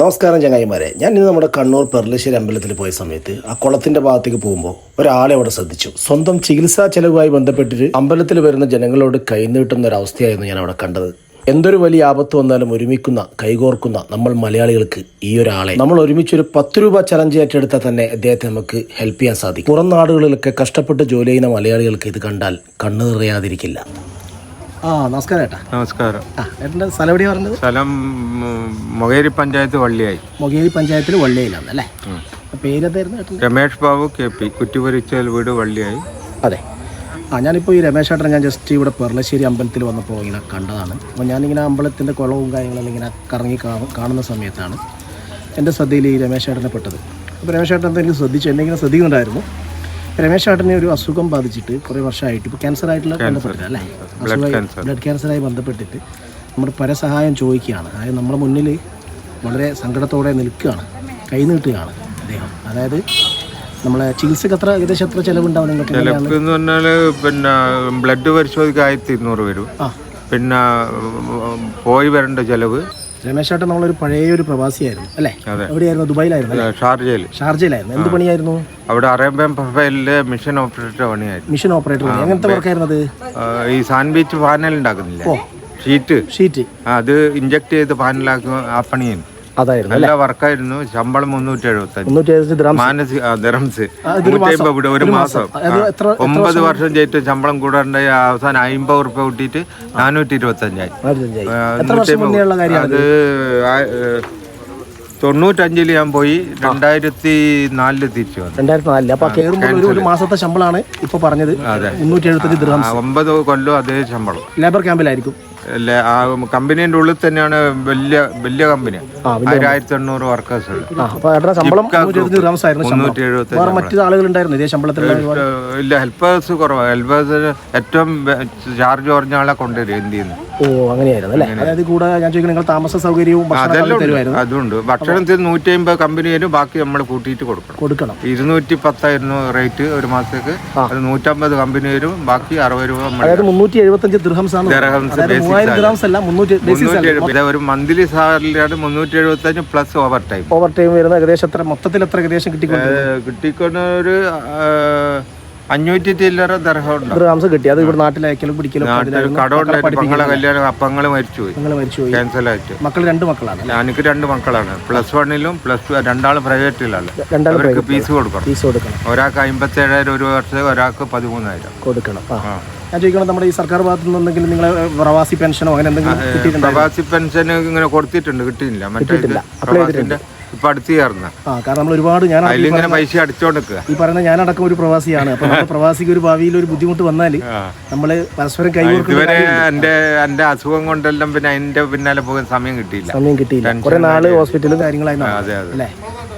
നമസ്കാരം ചങ്ങായിമാരെ. ഞാൻ ഇന്ന് നമ്മുടെ കണ്ണൂർ പെർലശ്ശേരി അമ്പലത്തിൽ പോയ സമയത്ത് ആ കുളത്തിന്റെ ഭാഗത്തേക്ക് പോകുമ്പോൾ ഒരാളെ അവിടെ ശ്രദ്ധിച്ചു. സ്വന്തം ചികിത്സാ ചെലവുമായി ബന്ധപ്പെട്ടിട്ട് അമ്പലത്തിൽ വരുന്ന ജനങ്ങളോട് കൈനീട്ടുന്ന ഒരു അവസ്ഥയായിരുന്നു ഞാൻ അവിടെ കണ്ടത്. എന്തൊരു വലിയ ആപത്ത് വന്നാലും ഒരുമിക്കുന്ന കൈകോർക്കുന്ന നമ്മൾ മലയാളികൾക്ക് ഈ ഒരാളെ നമ്മൾ ഒരുമിച്ചൊരു പത്ത് രൂപ ചലഞ്ച് ഏറ്റെടുത്താൽ തന്നെ അദ്ദേഹത്തെ നമുക്ക് ഹെൽപ്പ് ചെയ്യാൻ സാധിക്കും. പുറം നാടുകളിലൊക്കെ കഷ്ടപ്പെട്ട് ജോലി ചെയ്യുന്ന മലയാളികൾക്ക് ഇത് കണ്ടാൽ കണ്ണു നിറയാതിരിക്കില്ല. ആ നമസ്കാരം ഏട്ടാ. നമസ്കാരം. ഏട്ടന്റെ സ്ഥലം എവിടെയാണ് പറഞ്ഞത്? സ്ഥലം മൊകേരി പഞ്ചായത്ത് വള്ളിയായി. മൊകേരി പഞ്ചായത്തിൽ വള്ളിയിലാണ് അല്ലേ? പേരെന്തായിരുന്നു ഏട്ടൻ രമേഷ് ബാബു കെ പി കുറ്റിപൊരിച്ചൽ വീട് വള്ളിയായി. അതെ. ആ ഞാനിപ്പോൾ ഈ രമേശ് ചേട്ടനെ ഞാൻ ജസ്റ്റ് ഇവിടെ പെർളശ്ശേരി അമ്പലത്തിൽ വന്നപ്പോൾ ഇങ്ങനെ കണ്ടതാണ്. അപ്പോൾ ഞാനിങ്ങനെ അമ്പലത്തിന്റെ കുളവും കാര്യങ്ങളും ഇങ്ങനെ കറങ്ങി കാണുന്ന സമയത്താണ് എന്റെ ശ്രദ്ധയിൽ ഈ രമേശ് ഏട്ടനെ പെട്ടത്. അപ്പോൾ രമേശ് ഏട്ടൻ എന്തെങ്കിലും ശ്രദ്ധിച്ചു എന്തെങ്കിലും ശ്രദ്ധിക്കുന്നുണ്ടായിരുന്നു. രമേശ് ചേട്ടനെ ഒരു അസുഖം ബാധിച്ചിട്ട് കുറേ വർഷമായിട്ട് ഇപ്പോൾ ക്യാൻസർ ആയിട്ടുള്ള ബന്ധപ്പെട്ടില്ല അല്ലേ? അസുഖമായി ബ്ലഡ് ക്യാൻസറായി ബന്ധപ്പെട്ടിട്ട് നമ്മൾ പരസഹായം ചോദിക്കുകയാണ്. അതായത് നമ്മുടെ മുന്നിൽ വളരെ സങ്കടത്തോടെ നിൽക്കുകയാണ്. കൈ നീട്ടുകയാണ് അദ്ദേഹം. അതായത് നമ്മളെ ചികിത്സക്ക് എത്ര ഏകദേശം എത്ര ചിലവുണ്ടാവും നിങ്ങൾക്ക് എന്ന് പറഞ്ഞാൽ പിന്നെ ബ്ലഡ് പരിശോധിക്കാൻ ആയിരത്തി ഇരുന്നൂറ് വരും. ആ. പിന്നെ പോയി വരേണ്ട ചെലവ് രമേശ് ചേട്ടൻ നമ്മളൊരു പഴയ ഒരു പ്രവാസിയായിരുന്നു അല്ലേ? എവിടെയായിരുന്നു? ദുബായിലായിരുന്നു ഷാർജയിൽ ഷാർജയിലായിരുന്നു എന്ത് പണിയായിരുന്നു? അവിടെ അറേബ്യൻ പ്രൊഫൈലിലെ മിഷൻ ഓപ്പറേറ്റർ പണിയായിരുന്നു. മിഷൻ ഓപ്പറേറ്റർ അങ്ങനത്തെ എങ്ങനത്തെ വർക്കായിരുന്നു അത് ആ, ഈ സാൻഡ്വിച്ച് പാനൽ ഉണ്ടാക്കുന്നില്ല? ഷീറ്റ്. ഷീറ്റ്. അത് ഇഞ്ചക്ട് ചെയ്ത് പാനലാക്കുക ആ പണിയായിരുന്നു. അതായിരുന്നു നല്ല വർക്കായിരുന്നു. ശമ്പളം മുന്നൂറ്റി എഴുപത്തി മാനസിക ദിറംസ് നൂറ്റി ഒരു മാസം. ഒമ്പത് വർഷം? ചെയ്തിട്ട് ശമ്പളം കൂടാണ്ട് അവസാനം അമ്പത് ഉറുപ്പ്യ കൂട്ടിയിട്ട് നാനൂറ്റി ഇരുപത്തി അഞ്ചായി അത് തൊണ്ണൂറ്റഞ്ചിൽ ഞാൻ പോയി. രണ്ടായിരത്തി നാലിൽ തിരിച്ചു വന്നു. രണ്ടായിരത്തി നാലിൽ അപ്പൊ കയറുമ്പോൾ ഒരു ഒരു മാസത്തെ ശമ്പളമാണ് ഇപ്പൊ പറഞ്ഞത് മുന്നൂറ്റി എഴുപത്തി ഒമ്പത് കൊല്ലം അതേ ശമ്പളം. ലേബർ ക്യാമ്പിലായിരിക്കും. ആ കമ്പനീന്റെ ഉള്ളിൽ തന്നെയാണ് വലിയ വലിയ കമ്പനി. ആയിരത്തി എണ്ണൂറ് വർക്കേഴ്സ് മറ്റു ആളുകൾ ഉണ്ടായിരുന്നു ഇതേ ഇല്ല ഹെൽപ്പേഴ്സ് കുറവാണ് ഹെൽപ്പേഴ്സ് ഏറ്റവും ചാർജ് കുറഞ്ഞ ആളെ കൊണ്ടുവരും ഇന്ത്യയിൽ നിന്ന് ഓ അങ്ങനെയായിരുന്നു അല്ലേ? അതായത് കൂടെ ഞാൻ ചോദിക്കുന്നത് നിങ്ങൾ താമസ സൗകര്യവും ഭക്ഷണം അതെല്ലാം. അതുണ്ട്. ഭക്ഷണത്തിന് നൂറ്റി അമ്പത് കമ്പനി വരും ബാക്കി നമ്മൾ കൂട്ടിയിട്ട് കൊടുക്കണം. കൊടുക്കണം. ഇരുന്നൂറ്റി പത്തായിരുന്നു റേറ്റ് ഒരു മാസത്തേക്ക്. അത് നൂറ്റമ്പത് കമ്പനി വരും ബാക്കി അറുപത് രൂപ അതായത് മുന്നൂറ്റി എഴുപത്തഞ്ച് ദിർഹംസ് ആണ്. ഒരു മന്ത്ലി സാലറിയാണ് മുന്നൂറ്റി എഴുപത്തി അഞ്ച് plus overtime overtime വരുന്ന ഏകദേശം എത്ര മൊത്തത്തിൽ എത്ര ഏകദേശം കിട്ടിക്കൊണ്ട് കിട്ടിക്കൊണ്ട് ഒരു അഞ്ഞൂറ്റി ചില്ലറ കിട്ടി. അത് ഇവിടെ നാട്ടിൽ അയക്കലും പിടിക്കലും നാട്ടിൽ കടമുണ്ടായിട്ട് പങ്ങളെ കല്യാണം അപ്പങ്ങൾ മരിച്ചുപോയി. നിങ്ങൾ മരിച്ചുപോയി. ക്യാൻസൽ ആയിട്ട് മക്കൾ രണ്ട് മക്കളാണ്? എനിക്ക് രണ്ട് മക്കളാണ്. പ്ലസ് വണ്ണിലും പ്ലസ് ടു രണ്ടാളും പ്രൈവറ്റിലാണ്. രണ്ടാളും അവർക്ക് ഫീസ് കൊടുക്കണം. ഫീസ് കൊടുക്കണം. ഒരാൾക്ക് അമ്പത്തേഴായിരം ഒരു വർഷം ഒരാൾക്ക് പതിമൂന്നായിരം. കൊടുക്കണം. ഞാൻ ചോദിക്കണം നമ്മുടെ ഈ സർക്കാർ ഭാഗത്തു നിന്ന് എന്തെങ്കിലും നിങ്ങളെ പ്രവാസി പെൻഷനോ അങ്ങനെ എന്തെങ്കിലും പ്രവാസി പെൻഷൻ ഇങ്ങനെ കൊടുത്തിട്ടുണ്ട്. കിട്ടിയില്ല മറ്റേ പ്രവാസിന്റെ ഇപ്പൊ അടുത്ത് ചേർന്ന. ആ കാരണം നമ്മൾ ഒരുപാട് ഞാൻ അതിലിങ്ങനെ പൈസ അടിച്ചോണ്ട് നിൽക്കുക ഈ പറയുന്ന ഞാനടക്കം ഒരു പ്രവാസിയാണ്. അപ്പൊ നമ്മുടെ പ്രവാസിക്ക് ഒരു ഭാവിയിൽ ഒരു ബുദ്ധിമുട്ട് വന്നാൽ നമ്മൾ പരസ്പരം കൈകോർക്കുന്ന ഇതുവരെ എന്റെ എന്റെ അസുഖം കൊണ്ടെല്ലാം പിന്നെ അതിന്റെ പിന്നാലെ പോകാൻ സമയം കിട്ടിയില്ല. സമയം കിട്ടിയില്ല. കുറെ നാൾ ഹോസ്പിറ്റലും കാര്യങ്ങളായി നടന്നു. അതെ അതെ. അല്ലേ?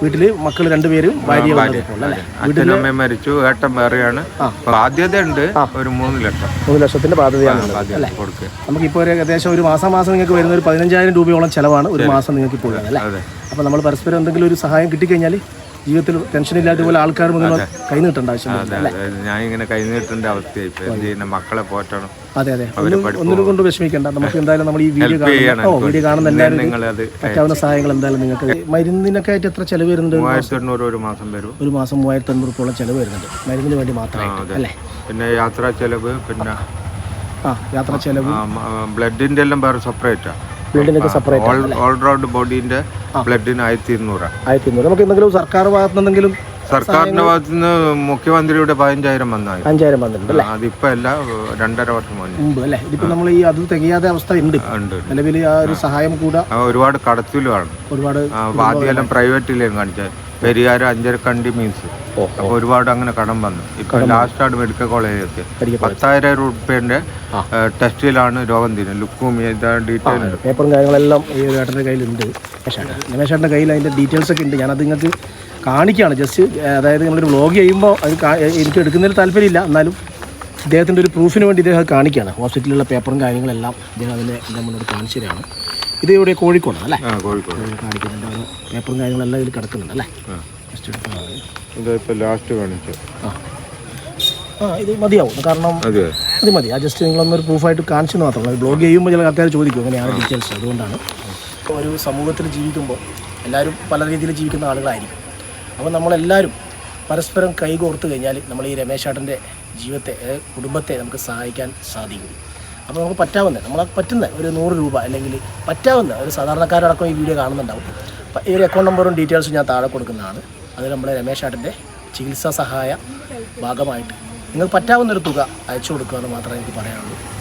വീട്ടിൽ മക്കൾ രണ്ടുപേരും ഭാര്യ ഇപ്പോൾ അല്ലേ? അച്ഛനും അമ്മയും മരിച്ചു. ഏട്ടൻ വേറെയാണ്. ബാധ്യത ഉണ്ട് ഒരു മൂന്ന് ലക്ഷം. മൂന്ന് ലക്ഷത്തിന്റെ ബാധ്യതയാണ്. ഉള്ളത്. ബാധ്യത കൊടുക്കുക നമുക്കിപ്പോൾ ഒരു ഏകദേശം ഒരു മാസം മാസം നിങ്ങൾക്ക് വരുന്ന ഒരു പതിനഞ്ചായിരം രൂപയോളം ചെലവാണ് ഒരു മാസം നിങ്ങൾക്ക് ഇപ്പോൾ അല്ലേ? അതെ. അപ്പോൾ നമ്മൾ പരസ്പരം എന്തെങ്കിലും ഒരു സഹായം കിട്ടിക്കഴിഞ്ഞാൽ ജീവിതത്തിൽ ടെൻഷൻ ഇല്ലാത്ത പോലെ ആൾക്കാർ മുതൽ കൈ നീട്ടേണ്ട ആവശ്യമില്ല അതെ ഞാൻ ഇങ്ങനെ കൈനീട്ടേണ്ട അവസ്ഥയായി മക്കളെ പോറ്റണം. അതെ അതെ. ഒന്നിനും കൊണ്ട് വിഷമിക്കേണ്ട. നമുക്ക് എന്തായാലും നമ്മൾ ഈ വീഡിയോ കാണുന്ന ഓ വീഡിയോ കാണുന്ന എല്ലാവരും പറ്റാവുന്ന സഹായങ്ങൾ എന്തായാലും നിങ്ങൾക്ക് മരുന്നിനൊക്കെ ആയിട്ട് എത്ര ചെലവ് വരുന്നുണ്ട്? ഒരു മാസം വരും. ഒരു മാസം മൂവായിരത്തി അഞ്ഞൂറ് ചെലവ് വരുന്നുണ്ട്. മരുന്നിന് വേണ്ടി മാത്രമേ അല്ലേ? പിന്നെ യാത്രാ ചെലവ് പിന്നെ ആ യാത്രാ ചെലവ്. ബ്ലഡിന്റെ എല്ലാം വേറെ സെപ്പറേറ്റാ വീടിനൊക്കെ separate all round all round ബോഡീന്റെ ബ്ലഡിന് ആയിരത്തി ഇരുന്നൂറാ ആയിരത്തി ഇരുന്നൂറ് നമുക്ക് എന്തെങ്കിലും സർക്കാർ ഭാഗത്ത് എന്തെങ്കിലും സർക്കാരിന്റെ ഭാഗത്തു നിന്ന് മുഖ്യമന്ത്രിയുടെ പതിനഞ്ചായിരം വന്നായി. അഞ്ചായിരം വന്നിട്ടുണ്ട് അതിപ്പോ അല്ല രണ്ടര വർഷം മുമ്പ് അല്ലേ? ഇതിപ്പോ നമ്മൾ ഈ അത് തികയാതെ അവസ്ഥ ഉണ്ട്. ഉണ്ട് നിലവിൽ ആ ഒരു സഹായം കൂടാ ഒരുപാട് കടത്തിലുമാണ് ഒരുപാട് ആദ്യമെല്ലാം പ്രൈവറ്റിലും കാണിച്ചത് പെരിയാർ അഞ്ചരക്കണ്ടി മീൻസ് അപ്പൊ ഒരുപാട് അങ്ങനെ കടം വന്നു. ഇപ്പൊ ലാസ്റ്റാണ് മെഡിക്കൽ കോളേജിൽ എത്തിയത് പത്തായിരം രൂപയുടെ ടെസ്റ്റിലാണ് രോഗം തീരുന്നത്. ലുക്കും ഡീറ്റെയിൽ ഉണ്ട്. പേപ്പറും കാര്യങ്ങളെല്ലാം ഈ ഏട്ടന്റെ കയ്യിലുണ്ട്. രമേശേട്ടൻ രമേശേട്ടന്റെ കയ്യിൽ അതിന്റെ ഡീറ്റെയിൽസ് ഒക്കെ ഉണ്ട്. ഞാനത് നിങ്ങൾക്ക് കാണിക്കുകയാണ് ജസ്റ്റ് അതായത് നമ്മളൊരു വ്ളോഗ് ചെയ്യുമ്പോൾ അത് എനിക്ക് എടുക്കുന്നതിൽ താല്പര്യമില്ല. എന്നാലും ഇദ്ദേഹത്തിന്റെ ഒരു പ്രൂഫിന് വേണ്ടി ഇദ്ദേഹം അത് കാണിക്കുകയാണ് ഹോസ്പിറ്റലിലുള്ള പേപ്പറും കാര്യങ്ങളെല്ലാം ഇദ്ദേഹം അതിന്റെ എന്റെ മുന്നോട്ട് കാണിച്ചു തരാണ്. ഇത് ഇവിടെ കോഴിക്കോടാണ് അല്ലേ? കോഴിക്കോട്. കാണിക്കുന്നുണ്ട്. ഓരോ പേപ്പറും കാര്യങ്ങളെല്ലാം ഇതിൽ കിടക്കുന്നുണ്ട് അല്ലേ? എടുക്കുന്നതാണ് ലാസ്റ്റ് കാണിച്ചു ആ. ഇത് മതിയാവും. കാരണം ഇത് മതി. ആ ജസ്റ്റ് നിങ്ങളൊന്നൊരു പ്രൂഫായിട്ട് കാണിച്ചു മാത്രമല്ല ബ്ലോഗ് ചെയ്യുമ്പോൾ ചില ആൾക്കാർ ചോദിക്കും എങ്ങനെയാണ് ഡീറ്റെയിൽസ് അതുകൊണ്ടാണ്. ഒരു സമൂഹത്തിൽ ജീവിക്കുമ്പോൾ എല്ലാവരും പല രീതിയിൽ ജീവിക്കുന്ന ആളുകളായിരിക്കും. അപ്പോൾ നമ്മളെല്ലാവരും പരസ്പരം കൈകോർത്ത് കഴിഞ്ഞാൽ നമ്മൾ ഈ രമേശ് ചേട്ടന്റെ ജീവിതത്തെ കുടുംബത്തെ നമുക്ക് സഹായിക്കാൻ സാധിക്കും. അപ്പോൾ നമുക്ക് പറ്റാവുന്ന. നമ്മളെ പറ്റുന്ന. ഒരു നൂറ് രൂപ അല്ലെങ്കിൽ പറ്റാവുന്ന. ഒരു സാധാരണക്കാരടക്കം ഈ വീഡിയോ കാണുന്നുണ്ടാവും. അപ്പോൾ ഈ ഒരു അക്കൗണ്ട് നമ്പറും ഡീറ്റെയിൽസും ഞാൻ താഴെ കൊടുക്കുന്നതാണ്. അത് നമ്മുടെ രമേശ് ആട്ടിന്റെ ചികിത്സാ സഹായ ഭാഗമായിട്ട് നിങ്ങൾ പറ്റാവുന്നൊരു തുക അയച്ചു കൊടുക്കുക എന്ന് മാത്രമേ എനിക്ക് പറയാനുള്ളൂ.